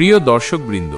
প্রিয় দর্শকবৃন্দ,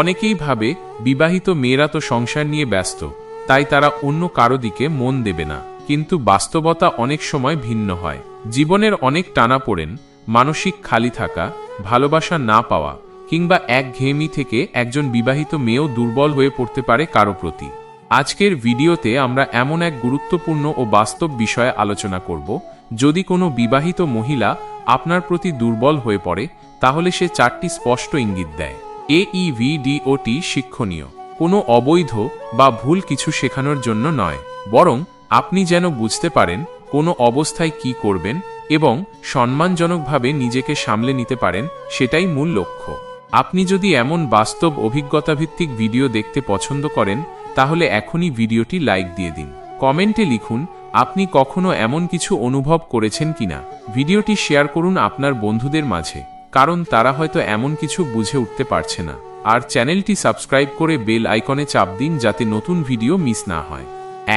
অনেকেই ভাবে বিবাহিত মেয়েরা তো সংসার নিয়ে ব্যস্ত, তাই তারা অন্য কারও দিকে মন দেবে না। কিন্তু বাস্তবতা অনেক সময় ভিন্ন হয়। জীবনের অনেক টানা পড়েন, মানসিক খালি থাকা, ভালোবাসা না পাওয়া, কিংবা এক ঘেয়েমি থেকে একজন বিবাহিত মেয়েও দুর্বল হয়ে পড়তে পারে কারও প্রতি। আজকের ভিডিওতে আমরা এমন এক গুরুত্বপূর্ণ ও বাস্তব বিষয়ে আলোচনা করব, যদি কোনো বিবাহিত মহিলা আপনার প্রতি দুর্বল হয়ে পড়ে তাহলে সে চারটি স্পষ্ট ইঙ্গিত দেয়। এ ই ভিডিওটি শিক্ষণীয়। কোনো অবৈধ বা ভুল কিছু শেখানোর জন্য নয়। বরং আপনি যেন বুঝতে পারেন কোনো অবস্থায় কি করবেন এবং সম্মানজনকভাবে নিজেকে সামলে নিতে পারেন সেটাই মূল লক্ষ্য। আপনি যদি এমন বাস্তব অভিজ্ঞতাভিত্তিক ভিডিও দেখতে পছন্দ করেন, তাহলে এখনই ভিডিওটি লাইক দিয়ে দিন। কমেন্টে লিখুন, আপনি কখনো এমন কিছু অনুভব করেছেন কিনা? ভিডিওটি শেয়ার করুন আপনার বন্ধুদের মাঝে। কারণ তারা হয়তো এমন কিছু বুঝে উঠতে পারছে না। আর চ্যানেলটি সাবস্ক্রাইব করে বেল আইকনে চাপ দিন যাতে নতুন ভিডিও মিস না হয়।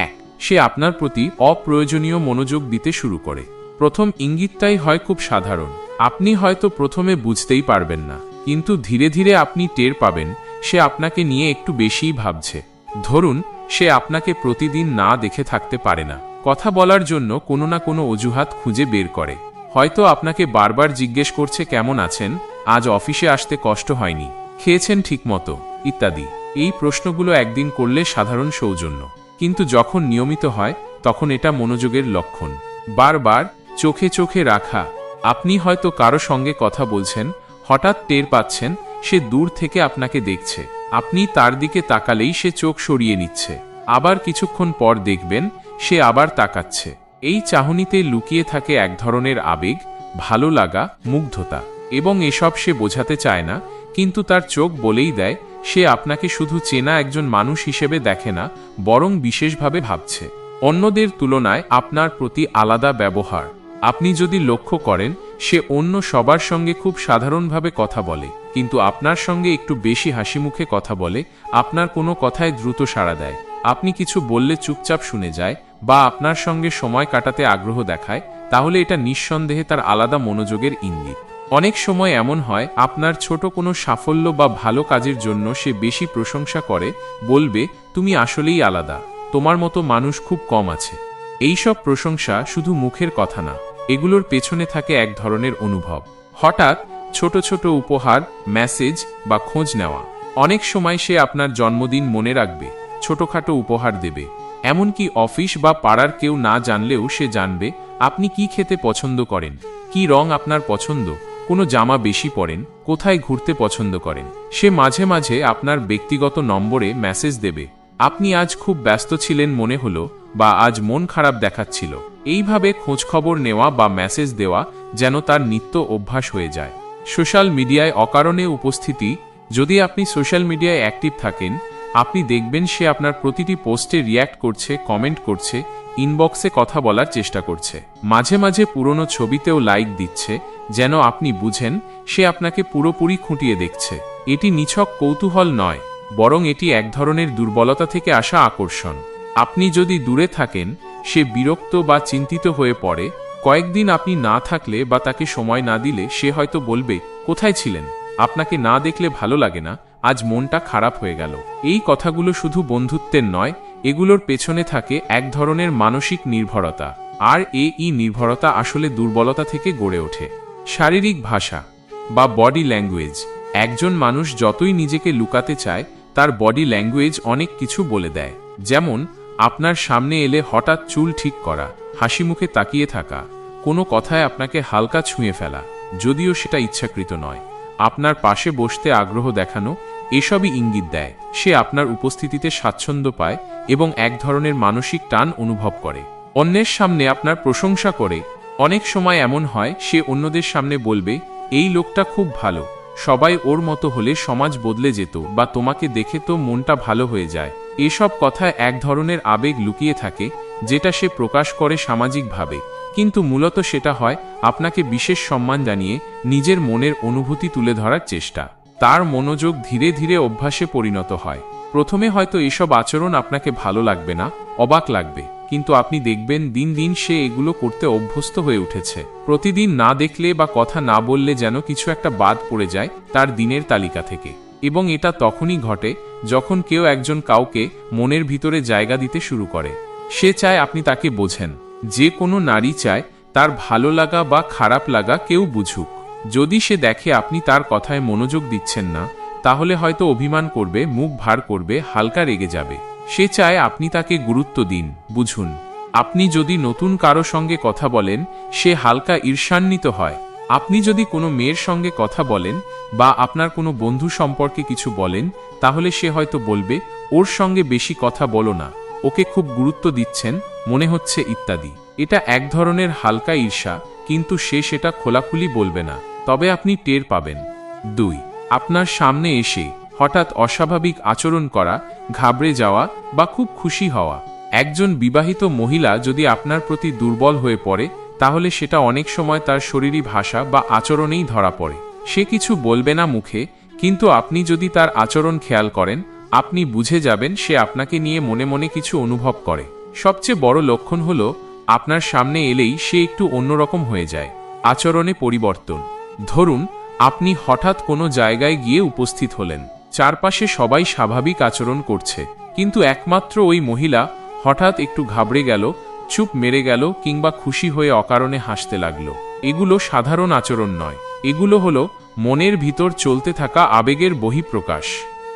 এক, সে আপনার প্রতি অপ্রয়োজনীয় মনোযোগ দিতে শুরু করে। প্রথম ইঙ্গিতটাই হয় খুব সাধারণ। আপনি হয়তো প্রথমে বুঝতেই পারবেন না, কিন্তু ধীরে ধীরে আপনি টের পাবেন, সে আপনাকে নিয়ে একটু বেশিই ভাবছে। ধরুন, সে আপনাকে প্রতিদিন না দেখে থাকতে পারে না। কথা বলার জন্য কোনো না কোনো অজুহাত খুঁজে বের করে। হয়তো আপনাকে বারবার জিজ্ঞেস করছে কেমন আছেন, আজ অফিসে আসতে কষ্ট হয়নি, খেয়েছেন ঠিকমতো, ইত্যাদি। এই প্রশ্নগুলো একদিন করলে সাধারণ সৌজন্য। কিন্তু যখন নিয়মিত হয়, তখন এটা মনোযোগের লক্ষণ। বারবার চোখে চোখে রাখা, আপনি হয়তো কারও সঙ্গে কথা বলছেন, হঠাৎ টের পাচ্ছেন, সে দূর থেকে আপনাকে দেখছে। আপনি তার দিকে তাকালেই সে চোখ সরিয়ে নিচ্ছে। আবার কিছুক্ষণ পর দেখবেন, সে আবার তাকাচ্ছে। এই চাহনিতে লুকিয়ে থাকে এক ধরনের আবেগ, ভালো লাগা, মুগ্ধতা। এবং এসব সে বোঝাতে চায় না, কিন্তু তার চোখ বলেই দেয়, সে আপনাকে শুধু চেনা একজন মানুষ হিসেবে দেখে না, বরং বিশেষভাবে ভাবছে। অন্যদের তুলনায় আপনার প্রতি আলাদা ব্যবহার। আপনি যদি লক্ষ্য করেন, সে অন্য সবার সঙ্গে খুব সাধারণভাবে কথা বলে, কিন্তু আপনার সঙ্গে একটু বেশি হাসি মুখে কথা বলে, আপনার কোনো কথায় দ্রুত সাড়া দেয়। আপনি কিছু বললে চুপচাপ শুনে যায় বা আপনার সঙ্গে সময় কাটাতে আগ্রহ দেখায়, তাহলে এটা নিঃসন্দেহে তার আলাদা মনোযোগের ইঙ্গিত। অনেক সময় এমন হয়, আপনার ছোট কোনো সাফল্য বা ভালো কাজের জন্য সে বেশি প্রশংসা করে, বলবে, তুমি আসলেই আলাদা। তোমার মতো মানুষ খুব কম আছে। এইসব প্রশংসা শুধু মুখের কথা না, এগুলোর পেছনে থাকে এক ধরনের অনুভব। হঠাৎ ছোট ছোট উপহার, মেসেজ বা খোঁজ নেওয়া। অনেক সময় সে আপনার জন্মদিন মনে রাখবে। ছোটখাটো উপহার দেবে। এমনকি অফিস বা পাড়ার কেউ না জানলেও সে জানবে, আপনি কি খেতে পছন্দ করেন, কি রং আপনার পছন্দ, কোনো জামা বেশি পরেন, কোথায় ঘুরতে পছন্দ করেন। সে মাঝে মাঝে আপনার ব্যক্তিগত নম্বরে মেসেজ দেবে, আপনি আজ খুব ব্যস্ত ছিলেন মনে হলো, বা আজ মন খারাপ দেখাচ্ছিল। এইভাবে খোঁজখবর নেওয়া বা মেসেজ দেওয়া যেন তার নিত্য অভ্যাস হয়ে যায়। সোশ্যাল মিডিয়ায় অকারণে উপস্থিতি, যদি আপনি সোশ্যাল মিডিয়ায় অ্যাক্টিভ থাকেন আপনি দেখবেন সে আপনার প্রতিটি পোস্টে রিয়্যাক্ট করছে, কমেন্ট করছে, ইনবক্সে কথা বলার চেষ্টা করছে। মাঝে মাঝে পুরনো ছবিতেও লাইক দিচ্ছে, যেন আপনি বুঝেন, সে আপনাকে পুরোপুরি খুঁটিয়ে দেখছে। এটি নিছক কৌতূহল নয়, বরং এটি এক ধরনের দুর্বলতা থেকে আসা আকর্ষণ। আপনি যদি দূরে থাকেন, সে বিরক্ত বা চিন্তিত হয়ে পড়ে। কয়েকদিন আপনি না থাকলে বা তাকে সময় না দিলে সে হয়তো বলবে, কোথায় ছিলেন? আপনাকে না দেখলে ভালো লাগে না। আজ মনটা খারাপ হয়ে গেল। এই কথাগুলো শুধু বন্ধুত্বের নয়, এগুলোর পেছনে থাকে এক ধরনের মানসিক নির্ভরতা। আর এ ই নির্ভরতা আসলে দুর্বলতা থেকে গড়ে ওঠে। শারীরিক ভাষা বা বডি ল্যাঙ্গুয়েজ। একজন মানুষ যতই নিজেকে লুকাতে চায়, তার বডি ল্যাঙ্গুয়েজ অনেক কিছু বলে দেয়। যেমন, আপনার সামনে এলে হঠাৎ চুল ঠিক করা, হাসি মুখে তাকিয়ে থাকা, কোনো কথায় আপনাকে হালকা ছুঁয়ে ফেলা, যদিও সেটা ইচ্ছাকৃত নয়। আপনার পাশে বসতে আগ্রহ দেখানো এসবই ইঙ্গিত দেয়। সে আপনার উপস্থিতিতে স্বাচ্ছন্দ্য পায় এবং এক ধরনের মানসিক টান অনুভব করে। অন্যের সামনে আপনার প্রশংসা করে। অনেক সময় এমন হয়, সে অন্যদের সামনে বলবে, এই লোকটা খুব ভালো। সবাই ওর মতো হলে সমাজ বদলে যেত বা তোমাকে দেখে তো মনটা ভালো হয়ে যায়। এসব কথায় এক ধরনের আবেগ লুকিয়ে থাকে, যেটা সে প্রকাশ করে সামাজিকভাবে। কিন্তু মূলত সেটা হয় আপনাকে বিশেষ সম্মান জানিয়ে নিজের মনের অনুভূতি তুলে ধরার চেষ্টা। তার মনোযোগ ধীরে ধীরে অভ্যাসে পরিণত হয়। প্রথমে হয়তো এসব আচরণ আপনাকে ভালো লাগবে না, অবাক লাগবে, কিন্তু আপনি দেখবেন দিন দিন সে এগুলো করতে অভ্যস্ত হয়ে উঠেছে। প্রতিদিন না দেখলে বা কথা না বললে যেন কিছু একটা বাদ পড়ে যায় তার দিনের তালিকা থেকে। এবং এটা তখনই ঘটে যখন কেউ একজন কাউকে মনের ভিতরে জায়গা দিতে শুরু করে। সে চায় আপনি তাকে বোঝেন, যে কোনো নারী চায় তার ভালো লাগা বা খারাপ লাগা কেউ বুঝুক। যদি সে দেখে আপনি তার কথায় মনোযোগ দিচ্ছেন না, তাহলে হয়তো অভিমান করবে, মুখ ভার করবে, হালকা রেগে যাবে। সে চায় আপনি তাকে গুরুত্ব দিন, বুঝুন। আপনি যদি নতুন কারও সঙ্গে কথা বলেন, সে হালকা ঈর্ষান্বিত হয়। আপনি যদি কোনো মেয়ের সঙ্গে কথা বলেন বা আপনার কোনো বন্ধু সম্পর্কে কিছু বলেন, তাহলে সে হয়তো বলবে, ওর সঙ্গে বেশি কথা বলো না। ওকে খুব গুরুত্ব দিচ্ছেন, মনে হচ্ছে ইত্যাদি। এটা এক ধরনের হালকা ঈর্ষা, কিন্তু সে সেটা খোলাখুলি বলবে না। তবে আপনি টের পাবেন। দুই, আপনার সামনে এসে হঠাৎ অস্বাভাবিক আচরণ করা, ঘাবড়ে যাওয়া বা খুব খুশি হওয়া। একজন বিবাহিত মহিলা যদি আপনার প্রতি দুর্বল হয়ে পড়ে, তাহলে সেটা অনেক সময় তার শরীরী ভাষা বা আচরণেই ধরা পড়ে। সে কিছু বলবে না মুখে, কিন্তু আপনি যদি তার আচরণ খেয়াল করেন, আপনি বুঝে যাবেন সে আপনাকে নিয়ে মনে মনে কিছু অনুভব করে। সবচেয়ে বড় লক্ষণ হল, আপনার সামনে এলেই সে একটু অন্যরকম হয়ে যায়। আচরণে পরিবর্তন। ধরুন, আপনি হঠাৎ কোনো জায়গায় গিয়ে উপস্থিত হলেন। চারপাশে সবাই স্বাভাবিক আচরণ করছে। কিন্তু একমাত্র ওই মহিলা হঠাৎ একটু ঘাবড়ে গেল, চুপ মেরে গেল কিংবা খুশি হয়ে অকারণে হাসতে লাগল। এগুলো সাধারণ আচরণ নয়। এগুলো হলো মনের ভিতর চলতে থাকা আবেগের বহিঃপ্রকাশ।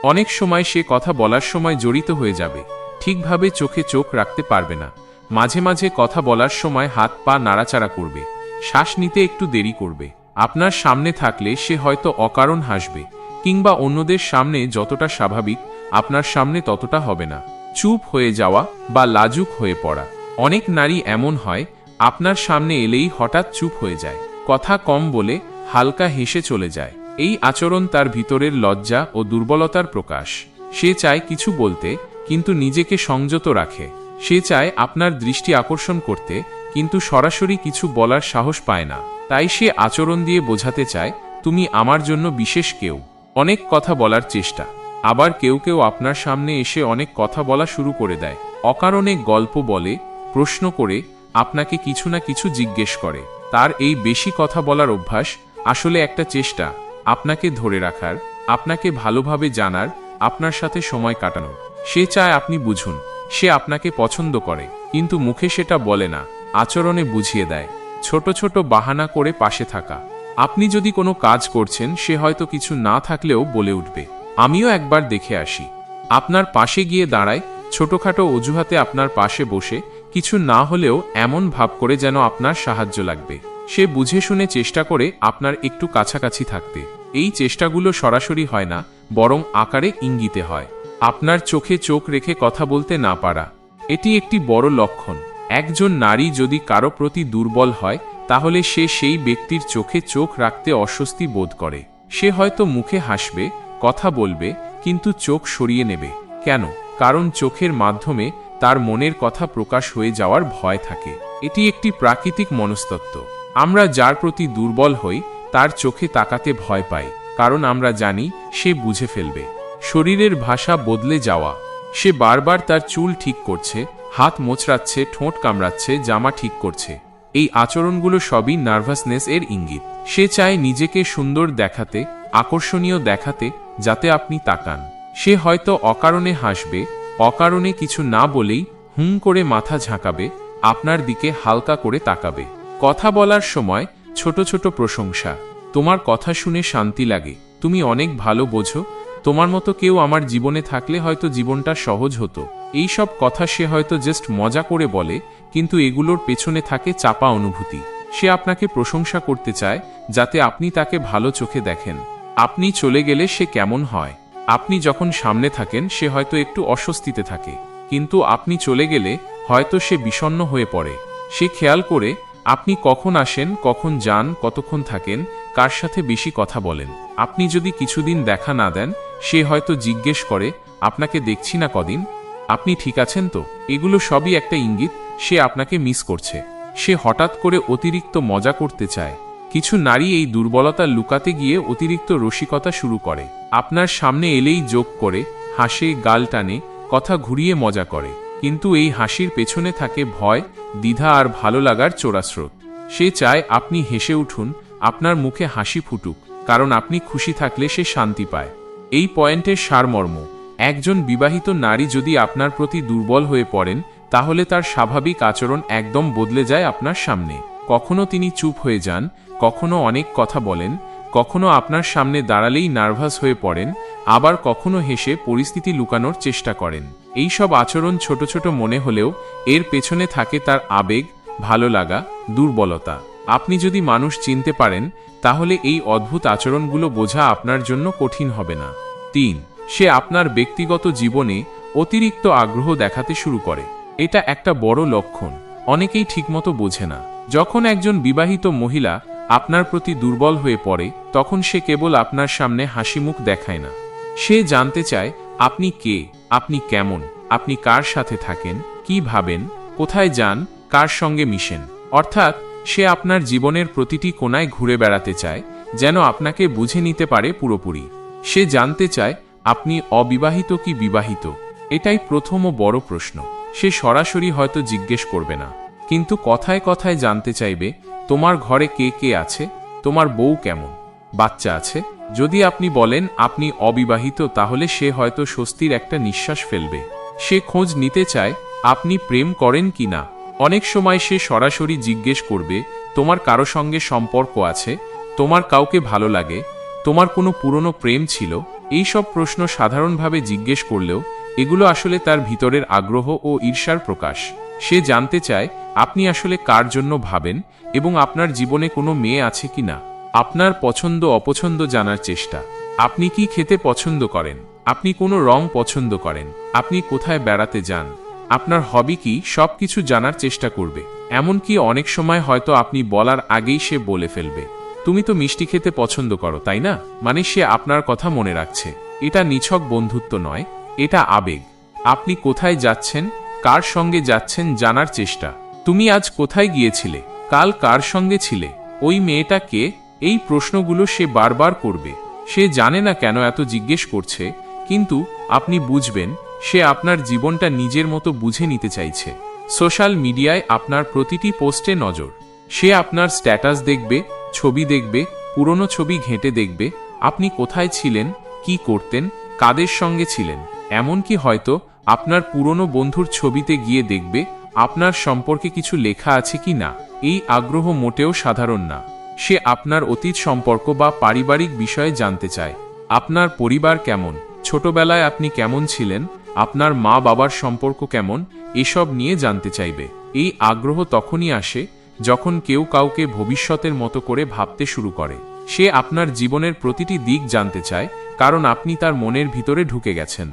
অনেক সময় সে কথা বলার সময় জড়িত হয়ে যাবে। ঠিকভাবে চোখে চোখ রাখতে পারবে না। মাঝে মাঝে কথা বলার সময় হাত পা নাড়াচাড়া করবে। শ্বাস নিতে একটু দেরি করবে। আপনার সামনে থাকলে সে হয়তো অকারণ হাসবে, কিংবা অন্যদের সামনে যতটা স্বাভাবিক, আপনার সামনে ততটা হবে না। চুপ হয়ে যাওয়া বা লাজুক হয়ে পড়া। অনেক নারী এমন হয়, আপনার সামনে এলেই হঠাৎ চুপ হয়ে যায়। কথা কম বলে হালকা হেসে চলে যায়। এই আচরণ তার ভিতরের লজ্জা ও দুর্বলতার প্রকাশ। সে চায় কিছু বলতে, কিন্তু নিজেকে সংযত রাখে। সে চায় আপনার দৃষ্টি আকর্ষণ করতে, কিন্তু সরাসরি কিছু বলার সাহস পায় না। তাই সে আচরণ দিয়ে বোঝাতে চায়, তুমি আমার জন্য বিশেষ কেউ। অনেক কথা বলার চেষ্টা। আবার কেউ কেউ আপনার সামনে এসে অনেক কথা বলা শুরু করে দেয়। অকারণে গল্প বলে, প্রশ্ন করে, আপনাকে কিছু না কিছু জিজ্ঞেস করে। তার এই বেশি কথা বলার অভ্যাস আসলে একটা চেষ্টা, আপনাকে ধরে রাখার, আপনাকে ভালোভাবে জানার, আপনার সাথে সময় কাটানোর। সে চায় আপনি বুঝুন, সে আপনাকে পছন্দ করে, কিন্তু মুখে সেটা বলে না, আচরণে বুঝিয়ে দেয়। ছোট ছোট বাহানা করে পাশে থাকা। আপনি যদি কোনো কাজ করছেন, সে হয়তো কিছু না থাকলেও বলে উঠবে। আমিও একবার দেখে আসি। আপনার পাশে গিয়ে দাঁড়ায়, ছোটখাটো অজুহাতে আপনার পাশে বসে, কিছু না হলেও এমন ভাব করে যেন আপনার সাহায্য লাগবে। সে বুঝে শুনে চেষ্টা করে আপনার একটু কাছাকাছি থাকতে। এই চেষ্টাগুলো সরাসরি হয় না, বরং আকারে ইঙ্গিতে হয়। আপনার চোখে চোখ রেখে কথা বলতে না পারা। এটি একটি বড় লক্ষণ। একজন নারী যদি কারও প্রতি দুর্বল হয়, তাহলে সে সেই ব্যক্তির চোখে চোখ রাখতে অস্বস্তি বোধ করে। সে হয়তো মুখে হাসবে, কথা বলবে, কিন্তু চোখ সরিয়ে নেবে। কেন? কারণ চোখের মাধ্যমে তার মনের কথা প্রকাশ হয়ে যাওয়ার ভয় থাকে। এটি একটি প্রাকৃতিক মনস্তত্ত্ব। আমরা যার প্রতি দুর্বল হই, তার চোখে তাকাতে ভয় পাই, কারণ আমরা জানি সে বুঝে ফেলবে। শরীরের ভাষা বদলে যাওয়া। সে বারবার তার চুল ঠিক করছে হাত মোচড়াচ্ছে, ঠোঁট কামড়াচ্ছে, জামা ঠিক করছে। এই আচরণগুলো সবই নার্ভাসনেস এর ইঙ্গিত। সে চায় নিজেকে সুন্দর দেখাতে, আকর্ষণীয় দেখাতে, যাতে আপনি তাকান। সে হয়তো অকারণে হাসবে, অকারণে কিছু না বলেই হুম করে মাথা ঝাঁকাবে, আপনার দিকে হালকা করে তাকাবে। কথা বলার সময় ছোট ছোট প্রশংসা। তোমার কথা শুনে শান্তি লাগে। তুমি অনেক ভালো বোঝো তোমার মতো কেউ আমার জীবনে থাকলে হয়তো জীবনটা সহজ হতো। এই সব কথা সে হয়তো জাস্ট মজা করে বলে, কিন্তু এগুলোর পেছনে থাকে চাপা অনুভূতি। সে আপনাকে প্রশংসা করতে চায়, যাতে আপনি তাকে ভালো চোখে দেখেন। আপনি চলে গেলে সে কেমন হয়? আপনি যখন সামনে থাকেন, সে হয়তো একটু অস্বস্তিতে থাকে। কিন্তু আপনি চলে গেলে, হয়তো সে বিষণ্ণ হয়ে পড়ে। সে খেয়াল করে, আপনি কখন আসেন, কখন যান, কতক্ষণ থাকেন, কার সাথে বেশি কথা বলেন। আপনি যদি কিছুদিন দেখা না দেন সে হয়তো জিজ্ঞেস করে, আপনাকে দেখছি না কদিন? আপনি ঠিক আছেন তো? এগুলো সবই একটা ইঙ্গিত, সে আপনাকে মিস করছে। সে হঠাৎ করে অতিরিক্ত মজা করতে চায়। কিছু নারী এই দুর্বলতা লুকাতে গিয়ে অতিরিক্ত রসিকতা শুরু করে। আপনার সামনে এলেই যোগ করে, হাসে, গাল টানে, কথা ঘুরিয়ে মজা করে। কিন্তু এই হাসির পেছনে থাকে ভয়, দ্বিধা আর ভালো লাগার চোরাস্রোত। সে চায় আপনি হেসে উঠুন, আপনার মুখে হাসি ফুটুক, কারণ আপনি খুশি থাকলে সে শান্তি পায়। এই পয়েন্টের সারমর্ম। একজন বিবাহিত নারী যদি আপনার প্রতি দুর্বল হয়ে পড়েন, তাহলে তার স্বাভাবিক আচরণ একদম বদলে যায় আপনার সামনে। কখনো তিনি চুপ হয়ে যান, কখনো অনেক কথা বলেন, কখনো আপনার সামনে দাঁড়ালেই নার্ভাস হয়ে পড়েন, আবার কখনো হেসে পরিস্থিতি লুকানোর চেষ্টা করেন। এই সব আচরণ ছোট ছোট মনে হলেও এর পেছনে থাকে তার আবেগ, ভালো লাগা, দুর্বলতা। আপনি যদি মানুষ চিনতে পারেন তাহলে এই অদ্ভুত আচরণগুলো বোঝা আপনার জন্য কঠিন হবে না। তিন, সে আপনার ব্যক্তিগত জীবনে অতিরিক্ত আগ্রহ দেখাতে শুরু করে। এটা একটা বড় লক্ষণ, অনেকেই ঠিকমতো বোঝে না। যখন একজন বিবাহিত মহিলা আপনার প্রতি দুর্বল হয়ে পড়ে, তখন সে কেবল আপনার সামনে হাসি মুখ দেখায় না। সে জানতে চায়, আপনি কে? আপনি কেমন? আপনি কার সাথে থাকেন? কি ভাবেন? কোথায় যান? কার সঙ্গে মিশেন? অর্থাৎ সে আপনার জীবনের প্রতিটি কোনায় ঘুরে বেড়াতে চায়, যেন আপনাকে বুঝে নিতে পারে পুরোপুরি। সে জানতে চায়, আপনি অবিবাহিত কি বিবাহিত? এটাই প্রথম ও বড় প্রশ্ন। সে সরাসরি হয়তো জিজ্ঞেস করবে না। কিন্তু কথায় কথায় জানতে চাইবে, তোমার ঘরে কে কে আছে? তোমার বউ কেমন? বাচ্চা আছে? যদি আপনি বলেন, আপনি অবিবাহিত, তাহলে সে হয়তো স্বস্তির একটা নিঃশ্বাস ফেলবে। সে খোঁজ নিতে চায়, আপনি প্রেম করেন কি না? অনেক সময় সে সরাসরি জিজ্ঞেস করবে, তোমার কারও সঙ্গে সম্পর্ক আছে? তোমার কাউকে ভালো লাগে? তোমার কোনো পুরনো প্রেম ছিল? এই সব প্রশ্ন সাধারণভাবে জিজ্ঞেস করলেও, এগুলো আসলে তার ভিতরের আগ্রহ ও ঈর্ষার প্রকাশ। সে জানতে চায়, আপনি আসলে কার জন্য ভাবেন এবং আপনার জীবনে কোনো মেয়ে আছে কি না? আপনার পছন্দ অপছন্দ জানার চেষ্টা। আপনি কি খেতে পছন্দ করেন? আপনি কোনো রং পছন্দ করেন? আপনি কোথায় বেড়াতে যান? আপনার হবি কি সব কিছু জানার চেষ্টা করবে। এমনকি অনেক সময় হয়তো আপনি বলার আগেই সে বলে ফেলবে। তুমি তো মিষ্টি খেতে পছন্দ করো, তাই না? মানে সে আপনার কথা মনে রাখছে। এটা নিছক বন্ধুত্ব নয়, এটা আবেগ। আপনি কোথায় যাচ্ছেন, কার সঙ্গে যাচ্ছেন জানার চেষ্টা। তুমি আজ কোথায় গিয়েছিলে, কাল কার সঙ্গে ছিলে, ওই মেয়েটা কে, এই প্রশ্নগুলো সে বারবার করবে। সে জানে না কেন এত জিজ্ঞেস করছে, কিন্তু আপনি বুঝবেন সে আপনার জীবনটা নিজের মতো বুঝে নিতে চাইছে। সোশ্যাল মিডিয়ায় আপনার প্রতিটি পোস্টে নজর। সে আপনার স্ট্যাটাস দেখবে, ছবি দেখবে, পুরনো ছবি ঘেঁটে দেখবে, আপনি কোথায় ছিলেন, কি করতেন, কাদের সঙ্গে ছিলেন। এমনকি হয়তো আপনার পুরনো বন্ধুর ছবিতে গিয়ে দেখবে, আপনার সম্পর্কে কিছু লেখা আছে কি না, এই আগ্রহ মোটেও সাধারণ না। সে আপনার অতীত সম্পর্ক বা পারিবারিক বিষয়ে জানতে চায়। আপনার পরিবার কেমন? ছোটবেলায় আপনি কেমন ছিলেন? আপনার মা বাবার সম্পর্ক কেমন, এসব নিয়ে জানতে চাইবে। এই আগ্রহ তখনই আসে, যখন কেউ কাউকে ভবিষ্যতের মতো করে ভাবতে শুরু করে। সে আপনার জীবনের প্রতিটি দিক জানতে চায়, কারণ আপনি তার মনের ভিতরে ঢুকে গেছেন।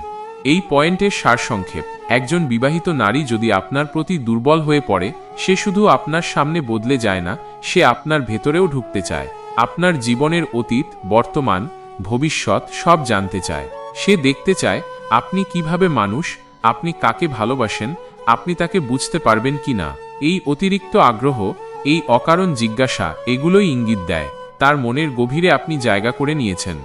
এই পয়েন্টের সারসংক্ষেপ, একজন বিবাহিত নারী যদি আপনার প্রতি দুর্বল হয়ে পড়ে, সে শুধু আপনার সামনে বদলে যায় না, সে আপনার ভেতরেও ঢুকতে চায়। আপনার জীবনের অতীত, বর্তমান, ভবিষ্যৎ সব জানতে চায়। সে দেখতে চায়, আপনি কীভাবে মানুষ, আপনি কাকে ভালোবাসেন, আপনি তাকে বুঝতে পারবেন কি না। এই অতিরিক্ত আগ্রহ, এই অকারণ জিজ্ঞাসা, এগুলোই ইঙ্গিত দেয়। তার মনের গভীরে আপনি জায়গা করে নিয়েছেন।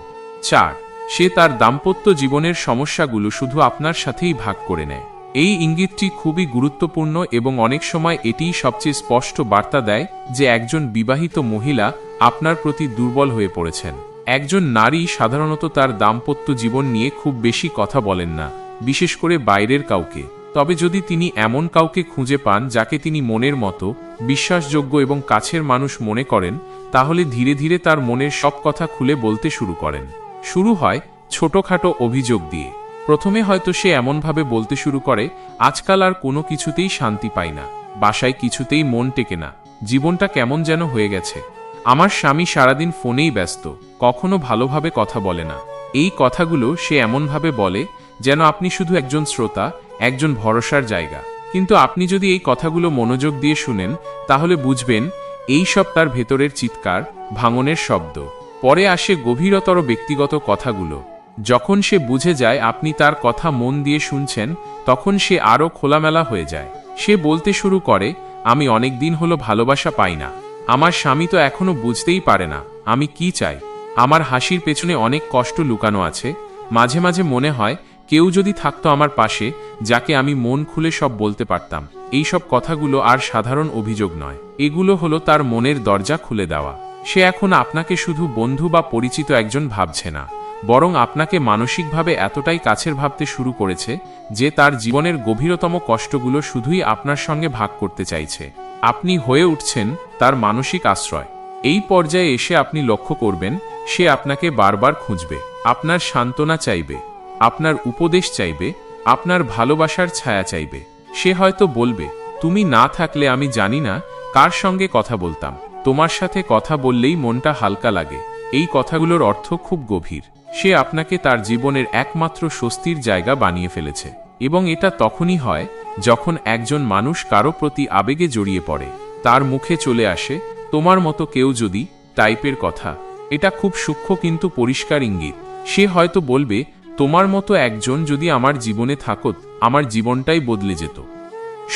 চার, সে তার দাম্পত্য জীবনের সমস্যাগুলো শুধু আপনার সাথেই ভাগ করে নেয়। এই ইঙ্গিতটি খুবই গুরুত্বপূর্ণ এবং অনেক সময় এটিই সবচেয়ে স্পষ্ট বার্তা দেয় যে একজন বিবাহিত মহিলা আপনার প্রতি দুর্বল হয়ে পড়েছেন। একজন নারী সাধারণত তার দাম্পত্য জীবন নিয়ে খুব বেশি কথা বলেন না, বিশেষ করে বাইরের কাউকে। তবে যদি তিনি এমন কাউকে খুঁজে পান যাকে তিনি মনের মতো, বিশ্বাসযোগ্য এবং কাছের মানুষ মনে করেন, তাহলে ধীরে ধীরে তার মনের সব কথা খুলে বলতে শুরু করেন। শুরু হয় ছোটখাটো অভিযোগ দিয়ে। প্রথমে হয়তো সে এমনভাবে বলতে শুরু করে, আজকাল আর কোনো কিছুতেই শান্তি পায় না। বাসায় কিছুতেই মন টেকে না। জীবনটা কেমন যেন হয়ে গেছে। আমার স্বামী সারাদিন ফোনেই ব্যস্ত, কখনো ভালোভাবে কথা বলে না। এই কথাগুলো সে এমনভাবে বলে যেন আপনি শুধু একজন শ্রোতা, একজন ভরসার জায়গা। কিন্তু আপনি যদি এই কথাগুলো মনোযোগ দিয়ে শুনেন, তাহলে বুঝবেন এই সব তার ভেতরের চিৎকার, ভাঙনের শব্দ। পরে আসে গভীরতর ব্যক্তিগত কথাগুলো। যখন সে বুঝে যায় আপনি তার কথা মন দিয়ে শুনছেন, তখন সে আরও খোলামেলা হয়ে যায়। সে বলতে শুরু করে, আমি অনেক দিন হলো ভালোবাসা পাই না। আমার স্বামী তো এখনও বুঝতেই পারে না, আমি কি চাই? আমার হাসির পেছনে অনেক কষ্ট লুকানো আছে, মাঝে মাঝে মনে হয় কেউ যদি থাকতো আমার পাশে, যাকে আমি মন খুলে সব বলতে পারতাম। এই সব কথাগুলো আর সাধারণ অভিযোগ নয়। এগুলো হলো তার মনের দরজা খুলে দেওয়া। সে এখন আপনাকে শুধু বন্ধু বা পরিচিত একজন ভাবছে না। বরং আপনাকে মানসিকভাবে এতটাই কাছের ভাবতে শুরু করেছে যে তার জীবনের গভীরতম কষ্টগুলো শুধুই আপনার সঙ্গে ভাগ করতে চাইছে। আপনি হয়ে উঠছেন তার মানসিক আশ্রয়। এই পর্যায়ে এসে আপনি লক্ষ্য করবেন, সে আপনাকে বারবার খুঁজবে, আপনার সান্ত্বনা চাইবে, আপনার উপদেশ চাইবে, আপনার ভালোবাসার ছায়া চাইবে। সে হয়তো বলবে, তুমি না থাকলে আমি জানি না কার সঙ্গে কথা বলতাম। তোমার সাথে কথা বললেই মনটা হালকা লাগে। এই কথাগুলোর অর্থ খুব গভীর। সে আপনাকে তার জীবনের একমাত্র স্বস্তির জায়গা বানিয়ে ফেলেছে, এবং এটা তখনই হয় যখন একজন মানুষ কারও প্রতি আবেগে জড়িয়ে পড়ে, তার মুখে চলে আসে, তোমার মতো কেউ যদি টাইপের কথা। এটা খুব সূক্ষ্ম কিন্তু পরিষ্কার ইঙ্গিত। সে হয়তো বলবে, তোমার মতো একজন যদি আমার জীবনে থাকত, আমার জীবনটাই বদলে যেত।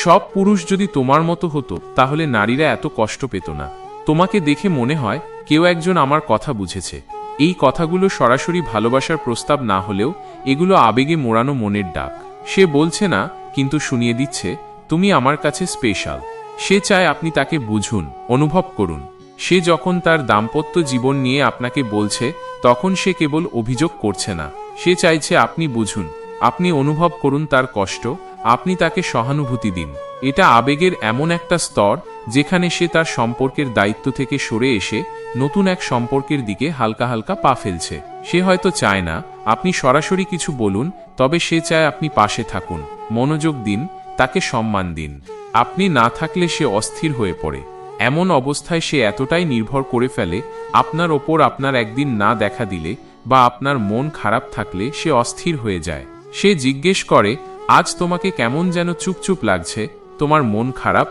সব পুরুষ যদি তোমার মতো হতো, তাহলে নারীরা এত কষ্ট পেত না। তোমাকে দেখে মনে হয়, কেউ একজন আমার কথা বুঝেছে। এই কথাগুলো সরাসরি ভালোবাসার প্রস্তাব না হলেও এগুলো আবেগে মোড়ানো মনের ডাক। সে বলছে না, কিন্তু শুনিয়ে দিচ্ছে, তুমি আমার কাছে স্পেশাল সে চায় আপনি তাকে বুঝুন, অনুভব করুন। সে যখন তার দাম্পত্য জীবন নিয়ে আপনাকে বলছে, তখন সে কেবল অভিযোগ করছে না। সে চাইছে আপনি বুঝুন, আপনি অনুভব করুন তার কষ্ট, আপনি তাকে সহানুভূতি দিন। এটা আবেগের এমন একটা স্তর যেখানে সে তার সম্পর্কের দায়িত্ব থেকে সরে এসে নতুন এক সম্পর্কের দিকে হালকা হালকা পা ফেলছে। সে হয়তো চায় না, আপনি সরাসরি কিছু বলুন, তবে সে চায় আপনি পাশে থাকুন। মনোযোগ দিন, তাকে সম্মান দিন। আপনি না থাকলে সে অস্থির হয়ে পড়ে। এমন অবস্থায় সে এতটাই নির্ভর করে ফেলে, আপনার ওপর আপনার একদিন না দেখা দিলে বা আপনার মন খারাপ থাকলে সে অস্থির হয়ে যায়। সে জিজ্ঞেস করে, আজ তোমাকে কেমন যেন চুপচুপ লাগছে, তোমার মন খারাপ?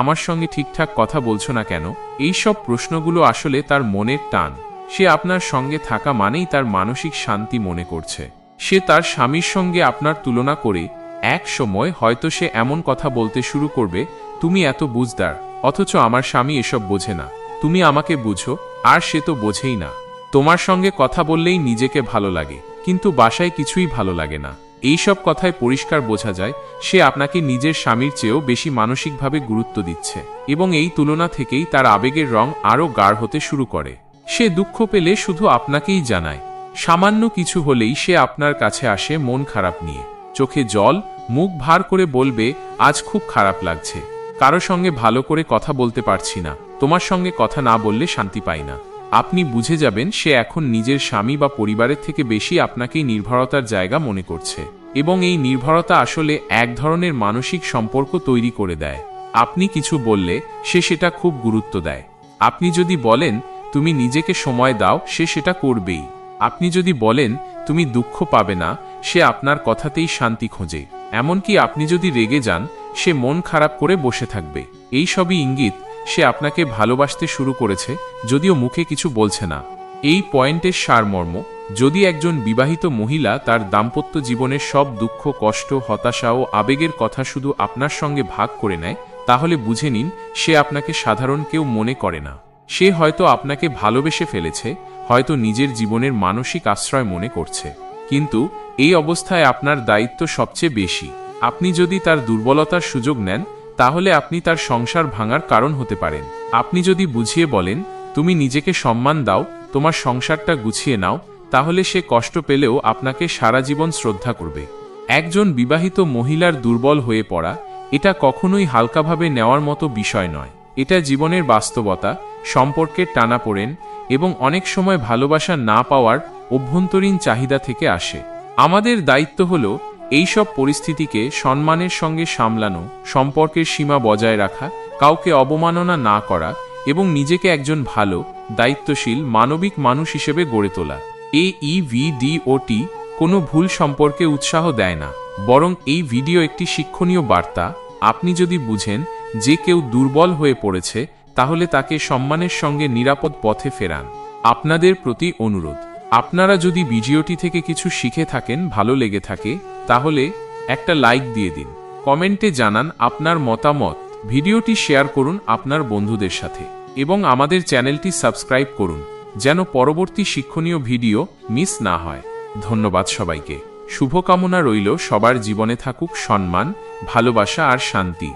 আমার সঙ্গে ঠিকঠাক কথা বলছো না কেন? এই সব প্রশ্নগুলো আসলে তার মনের টান। সে আপনার সঙ্গে থাকা মানেই তার মানসিক শান্তি মনে করছে। সে তার স্বামীর সঙ্গে আপনার তুলনা করে এক সময় হয়তো সে এমন কথা বলতে শুরু করবে, তুমি এত বুঝদার, অথচ আমার স্বামী এসব বোঝে না। তুমি আমাকে বুঝো, আর সে তো বোঝেই না। তোমার সঙ্গে কথা বললেই নিজেকে ভালো লাগে, কিন্তু বাসায় কিছুই ভালো লাগে না। এই সব কথায় পরিষ্কার বোঝা যায়, সে আপনাকে নিজের স্বামীর চেয়েও বেশি মানসিকভাবে গুরুত্ব দিচ্ছে এবং এই তুলনা থেকেই তার আবেগের রং আরও গাঢ় হতে শুরু করে। সে দুঃখ পেলে শুধু আপনাকেই জানায়। সামান্য কিছু হলেই সে আপনার কাছে আসে মন খারাপ নিয়ে। চোখে জল, মুখ ভার করে বলবে, আজ খুব খারাপ লাগছে। কারও সঙ্গে ভালো করে কথা বলতে পারছি না। তোমার সঙ্গে কথা না বললে শান্তি পাই না। আপনি বুঝে যাবেন সে এখন নিজের স্বামী বা পরিবারের থেকে বেশি আপনাকেই নির্ভরতার জায়গা মনে করছে এবং এই নির্ভরতা আসলে এক ধরনের মানসিক সম্পর্ক তৈরি করে দেয়। আপনি কিছু বললে সে সেটা খুব গুরুত্ব দেয়। আপনি যদি বলেন, তুমি নিজেকে সময় দাও, সে সেটা করবেই। আপনি যদি বলেন, তুমি দুঃখ পাবে না, সে আপনার কথাতেই শান্তি খোঁজে। এমনকি আপনি যদি রেগে যান, সে মন খারাপ করে বসে থাকবে। এই সবই ইঙ্গিত সে আপনাকে ভালোবাসতে শুরু করেছে, যদিও মুখে কিছু বলছে না। এই পয়েন্টের সারমর্ম, যদি একজন বিবাহিত মহিলা তার দাম্পত্য জীবনের সব দুঃখ, কষ্ট, হতাশা ও আবেগের কথা শুধু আপনার সঙ্গে ভাগ করে নেয়, তাহলে বুঝে নিন, সে আপনাকে সাধারণ কেউ মনে করে না। সে হয়তো আপনাকে ভালোবেসে ফেলেছে, হয়তো নিজের জীবনের মানসিক আশ্রয় মনে করছে। কিন্তু এই অবস্থায় আপনার দায়িত্ব সবচেয়ে বেশি। আপনি যদি তার দুর্বলতার সুযোগ নেন তাহলে আপনি তার সংসার ভাঙার কারণ হতে পারেন। আপনি যদি বুঝিয়ে বলেন, তুমি নিজেকে সম্মান দাও, তোমার সংসারটা গুছিয়ে নাও, তাহলে সে কষ্ট পেলেও আপনাকে সারা জীবন শ্রদ্ধা করবে। একজন বিবাহিত মহিলার দুর্বল হয়ে পড়া, এটা কখনোই হালকাভাবে নেওয়ার মতো বিষয় নয়। এটা জীবনের বাস্তবতা সম্পর্কের টানাপোড়েন এবং অনেক সময় ভালোবাসা না পাওয়ার অভ্যন্তরীণ চাহিদা থেকে আসে। আমাদের দায়িত্ব হল এইসব পরিস্থিতিকে সম্মানের সঙ্গে সামলানো, সম্পর্কের সীমা বজায় রাখা, কাউকে অবমাননা না করা এবং নিজেকে একজন ভালো, দায়িত্বশীল, মানবিক মানুষ হিসেবে গড়ে তোলা। এ ইভিডিওটি কোনো ভুল সম্পর্কে উৎসাহ দেয় না, বরং এই ভিডিও একটি শিক্ষণীয় বার্তা। আপনি যদি বুঝেন যে কেউ দুর্বল হয়ে পড়েছে, তাহলে তাকে সম্মানের সঙ্গে নিরাপদ পথে ফেরান। আপনাদের প্রতি অনুরোধ, আপনারা যদি ভিডিওটি থেকে কিছু শিখে থাকেন, ভালো লেগে থাকে তাহলে একটা লাইক দিয়ে দিন। কমেন্টে জানান আপনার মতামত। ভিডিওটি শেয়ার করুন আপনার বন্ধুদের সাথে। এবং আমাদের চ্যানেলটি সাবস্ক্রাইব করুন, যেন পরবর্তী শিক্ষণীয় ভিডিও মিস না হয়। ধন্যবাদ সবাইকে। শুভকামনা রইল সবার জীবনে থাকুক সম্মান, ভালোবাসা আর শান্তি।